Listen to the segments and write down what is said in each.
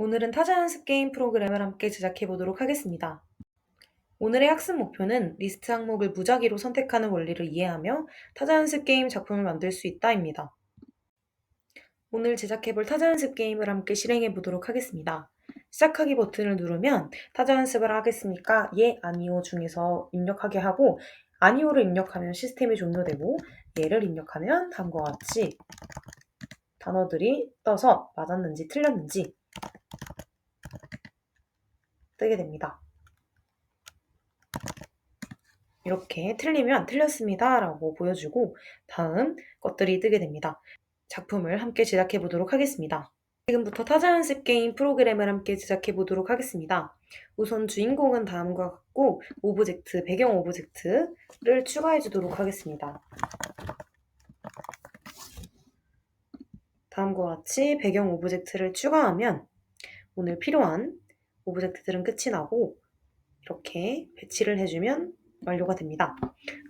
오늘은 타자 연습 게임 프로그램을 함께 제작해 보도록 하겠습니다. 오늘의 학습 목표는 리스트 항목을 무작위로 선택하는 원리를 이해하며 타자 연습 게임 작품을 만들 수 있다입니다. 오늘 제작해 볼 타자 연습 게임을 함께 실행해 보도록 하겠습니다. 시작하기 버튼을 누르면 타자 연습을 하겠습니까? 예, 아니요 중에서 입력하게 하고 아니오를 입력하면 시스템이 종료되고 예를 입력하면 다음과 같이 단어들이 떠서 맞았는지 틀렸는지 뜨게 됩니다. 이렇게 틀리면 틀렸습니다 라고 보여주고 다음 것들이 뜨게 됩니다. 작품을 함께 제작해 보도록 하겠습니다. 지금부터 타자 연습 게임 프로그램을 함께 제작해 보도록 하겠습니다. 우선 주인공은 다음과 같고 오브젝트, 배경 오브젝트를 추가해 주도록 하겠습니다. 다음과 같이 배경 오브젝트를 추가하면 오늘 필요한 오브젝트들은 끝이 나고 이렇게 배치를 해주면 완료가 됩니다.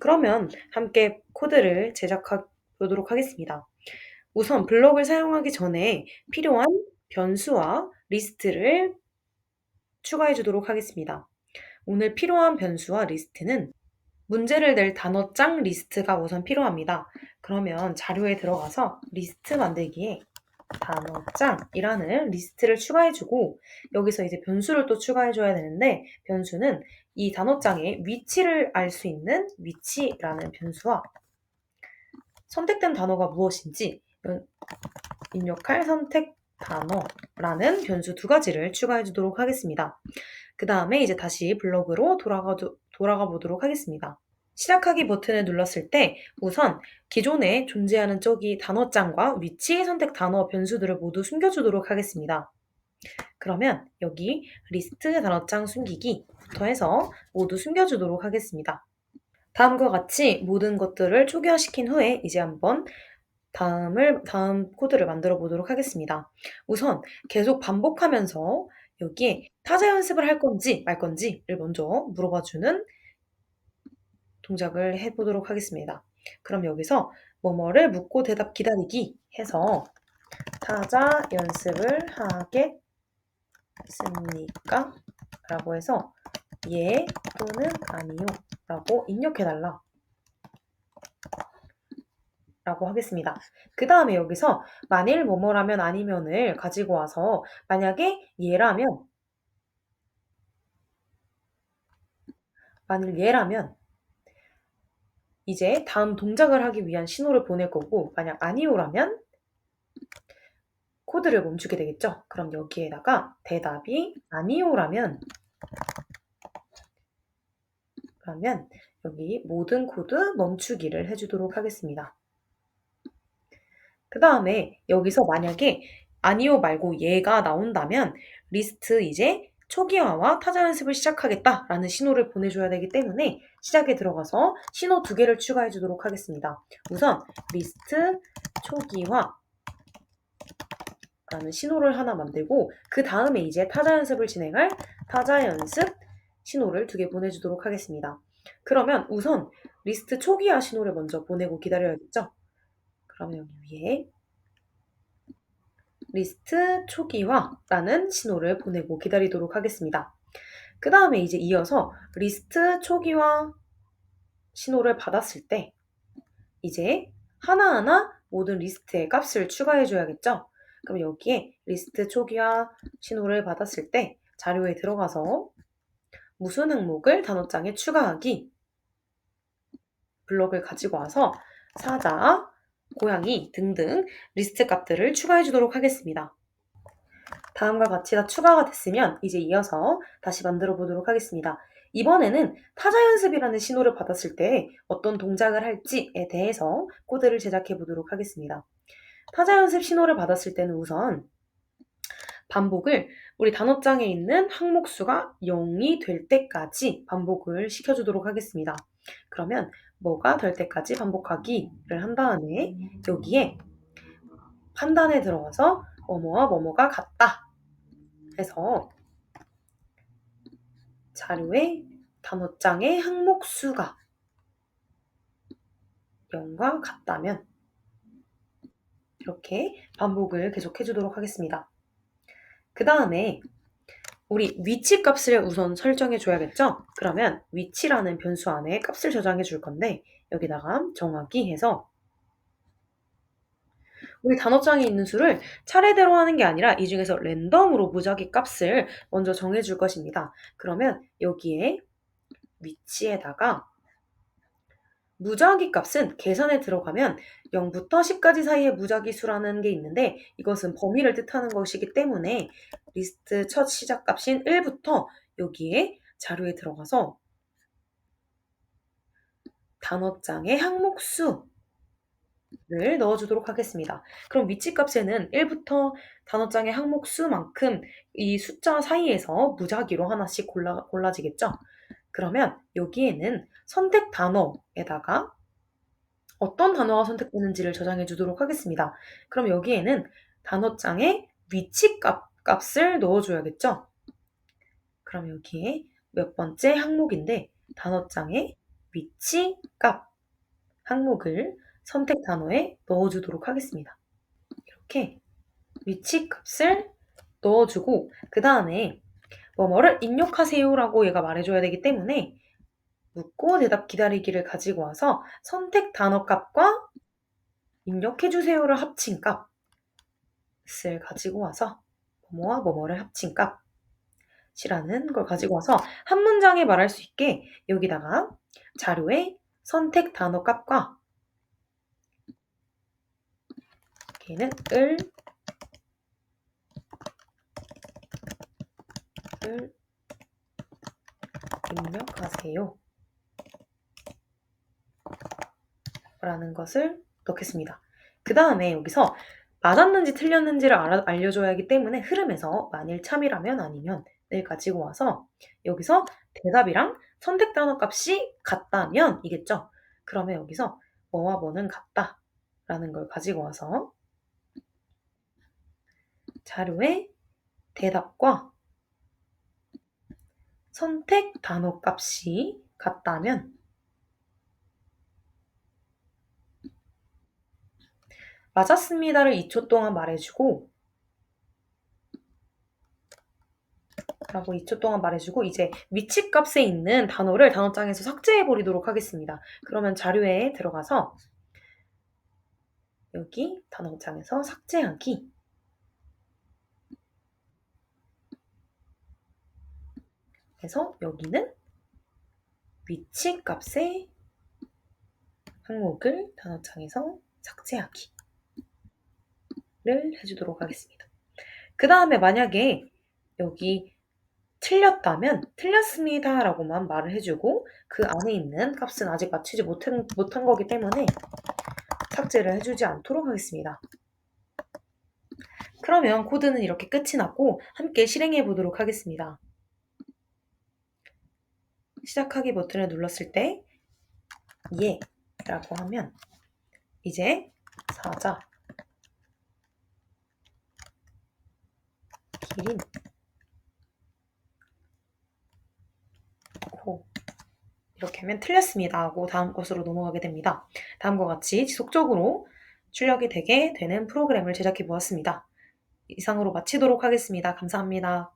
그러면 함께 코드를 제작해 보도록 하겠습니다. 우선 블럭을 사용하기 전에 필요한 변수와 리스트를 추가해 주도록 하겠습니다. 오늘 필요한 변수와 리스트는 문제를 낼 단어장 리스트가 우선 필요합니다. 그러면 자료에 들어가서 리스트 만들기에 단어장이라는 리스트를 추가해주고 여기서 이제 변수를 또 추가해줘야 되는데 변수는 이 단어장의 위치를 알 수 있는 위치라는 변수와 선택된 단어가 무엇인지 입력할 선택 단어라는 변수 두 가지를 추가해 주도록 하겠습니다. 그 다음에 이제 다시 블럭으로 돌아가, 돌아가 보도록 하겠습니다. 시작하기 버튼을 눌렀을 때 우선 기존에 존재하는 저기 단어장과 위치 선택 단어 변수들을 모두 숨겨주도록 하겠습니다. 그러면 여기 리스트 단어장 숨기기부터 해서 모두 숨겨주도록 하겠습니다. 다음과 같이 모든 것들을 초기화시킨 후에 이제 한번 다음을 다음 코드를 만들어 보도록 하겠습니다. 우선 계속 반복하면서 여기에 타자 연습을 할 건지 말 건지를 먼저 물어봐 주는 동작을 해보도록 하겠습니다. 그럼 여기서 뭐뭐를 묻고 대답 기다리기 해서 타자 연습을 하겠습니까? 라고 해서 예 또는 아니요 라고 입력해달라 라고 하겠습니다. 그 다음에 여기서 만일 뭐뭐라면 아니면을 가지고 와서 만약에 예라면 만일 예라면 이제 다음 동작을 하기 위한 신호를 보낼 거고 만약 아니오라면 코드를 멈추게 되겠죠. 그럼 여기에다가 대답이 아니오라면 그러면 여기 모든 코드 멈추기를 해주도록 하겠습니다. 그 다음에 여기서 만약에 아니오 말고 얘가 나온다면 리스트 이제 초기화와 타자 연습을 시작하겠다라는 신호를 보내줘야 되기 때문에 시작에 들어가서 신호 두 개를 추가해 주도록 하겠습니다. 우선 리스트 초기화 라는 신호를 하나 만들고 그 다음에 이제 타자 연습을 진행할 타자 연습 신호를 두 개 보내주도록 하겠습니다. 그러면 우선 리스트 초기화 신호를 먼저 보내고 기다려야겠죠? 그러면 여기 위에 리스트 초기화라는 신호를 보내고 기다리도록 하겠습니다. 그 다음에 이제 이어서 리스트 초기화 신호를 받았을 때 이제 하나하나 모든 리스트의 값을 추가해 줘야겠죠? 그럼 여기에 리스트 초기화 신호를 받았을 때 자료에 들어가서 무슨 항목을 단어장에 추가하기 블록을 가지고 와서 사자, 고양이 등등 리스트 값들을 추가해 주도록 하겠습니다. 다음과 같이 다 추가가 됐으면 이제 이어서 다시 만들어 보도록 하겠습니다. 이번에는 타자 연습이라는 신호를 받았을 때 어떤 동작을 할지에 대해서 코드를 제작해 보도록 하겠습니다. 타자 연습 신호를 받았을 때는 우선 반복을 우리 단어장에 있는 항목 수가 0이 될 때까지 반복을 시켜주도록 하겠습니다. 그러면 뭐가 될 때까지 반복하기를 한 다음에 여기에 판단에 들어가서 뭐뭐와 뭐뭐가 같다 해서 자료의 단어장의 항목 수가 0과 같다면 이렇게 반복을 계속 해 주도록 하겠습니다. 그 다음에 우리 위치 값을 우선 설정해 줘야겠죠? 그러면 위치라는 변수 안에 값을 저장해 줄 건데 여기다가 정하기 해서 우리 단어장에 있는 수를 차례대로 하는 게 아니라 이 중에서 랜덤으로 무작위 값을 먼저 정해 줄 것입니다. 그러면 여기에 위치에다가 무작위 값은 계산에 들어가면 0부터 10까지 사이의 무작위 수라는 게 있는데 이것은 범위를 뜻하는 것이기 때문에 리스트 첫 시작 값인 1부터 여기에 자료에 들어가서 단어장의 항목 수를 넣어주도록 하겠습니다. 그럼 위치 값에는 1부터 단어장의 항목 수만큼 이 숫자 사이에서 무작위로 하나씩 골라, 골라지겠죠? 그러면 여기에는 선택 단어에다가 어떤 단어가 선택되는지를 저장해 주도록 하겠습니다. 그럼 여기에는 단어장의 위치 값, 값을 넣어줘야겠죠? 그럼 여기에 몇 번째 항목인데 단어장의 위치 값 항목을 선택 단어에 넣어주도록 하겠습니다. 이렇게 위치 값을 넣어주고 그 다음에 뭐뭐를 입력하세요라고 얘가 말해줘야 되기 때문에 묻고 대답 기다리기를 가지고 와서 선택 단어 값과 입력해주세요를 합친 값을 가지고 와서 뭐뭐와 뭐뭐를 합친 값이라는 걸 가지고 와서 한 문장에 말할 수 있게 여기다가 자료에 선택 단어 값과 여기는 을, 을 입력하세요. 라는 것을 넣겠습니다. 그 다음에 여기서 맞았는지 틀렸는지를 알아, 알려줘야 하기 때문에 흐름에서 만일 참이라면 아니면을 가지고 와서 여기서 대답이랑 선택 단어 값이 같다면 이겠죠? 그러면 여기서 뭐와 뭐는 같다 라는 걸 가지고 와서 자료에 대답과 선택 단어 값이 같다면 맞았습니다를 2초 동안 말해주고 라고 2초 동안 말해주고 이제 위치 값에 있는 단어를 단어장에서 삭제해 버리도록 하겠습니다. 그러면 자료에 들어가서 여기 단어장에서 삭제하기 그래서 여기는 위치 값의 항목을 단어장에서 삭제하기 를 해주도록 하겠습니다. 그 다음에 만약에 여기 틀렸다면 틀렸습니다 라고만 말을 해주고 그 안에 있는 값은 아직 맞추지 못한, 못한 거기 때문에 삭제를 해주지 않도록 하겠습니다. 그러면 코드는 이렇게 끝이 났고 함께 실행해 보도록 하겠습니다. 시작하기 버튼을 눌렀을 때 예 라고 하면 이제 사자 기린 코 이렇게 하면 틀렸습니다 하고 다음 것으로 넘어가게 됩니다. 다음과 같이 지속적으로 출력이 되게 되는 프로그램을 제작해 보았습니다. 이상으로 마치도록 하겠습니다. 감사합니다.